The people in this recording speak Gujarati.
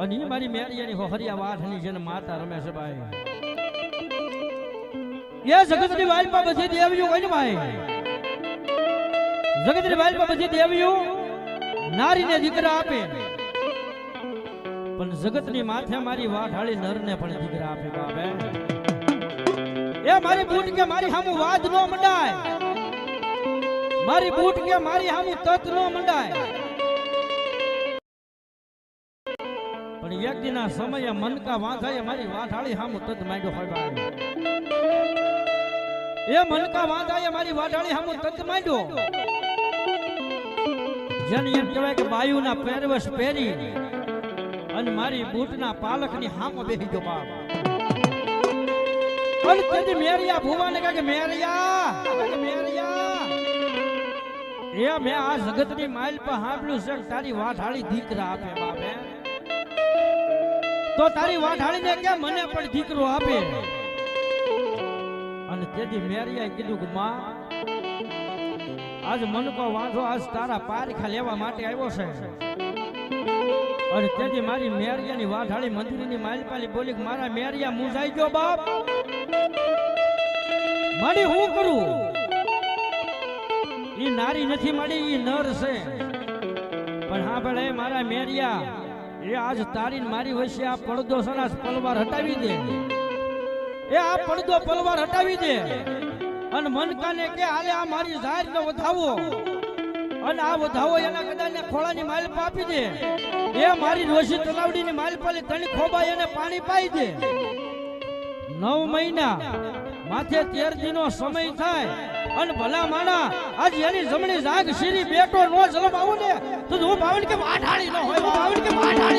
અને ઈ મારી મેરિયાની હોહરિયા વાઠની જેને માતા રમે છે ભાઈ. એ જગતની વાલમાં બધી દેવીઓ ને ભાઈ. જગતની વાલમાં બધી દેવીઓ નારીને દીકરા આપે. પણ જગતની માથે મારી વાઠાળી નરને પણ દીકરા આપે બાપે. એ મારી બૂટ કે મારી સામુ વાદ નો મંડાય. મારી બૂટ કે મારી સામુ તત નો મંડાય. પણ વ્યક્તિના સમયે મનકા વાંધાએ મારી વાઢાળી હામું તદ માંડ્યો ભાઈ એ મનકા વાંધાએ મારી વાઢાળી હામું તદ માંડ્યો જેને એમ કહેવાય કે બાયુના પહેરવેશ પહેરી અને મારી બૂટના પાલકની હામો બેહી ગયો બાપ. અને તેથી મેરિયા ભુવાને કહે કે મેરિયા મેરિયા, એ મેં આ જગતની માઇલ પર સાંભળ્યું છે તારી વાઠાળી દીકરા આપે બાપે. તો તારી વાઠાળીને કે મને પણ દીકરો આપે. અને તેથી મેરિયાએ કીધું કે, માં, આજ મનકો વાંધો આજ તારા પારખા લેવા માટે આવ્યો છે. અને તેથી મારી મેરિયાની વાઢાળી મંદિરની માલપાલી બોલી મારા મેરિયા મૂંઝાઈ ગયો બાપ. મારી હું કરું? ઈ નારી નથી માડી ઈ નર છે. પણ હા ભલે, મારા મેરિયા એ આજ તારી મારી વચ્ચે આ પડદો છે પલવાર હટાવી દે. એ આ પડદો પલવાર હટાવી દે. અને મનકાને કે હાલે આ મારી જાહેર ને વધાવો. અને આ વધાવો એના કદાચ ખોળાની માલ પાપી દે. એ મારી રોશી તલાવડીની માલ પાલી તણી ખોબા એને પાણી પાઈ દે. નવ મહિના માથે તેર દિનો સમય થાય. અને ભલા માણા, આજ એની જમણી જાગ શીરી બેટો નો જલમ આવું ને. તો હું ભાવન કે આઠાળી ન હોય to my.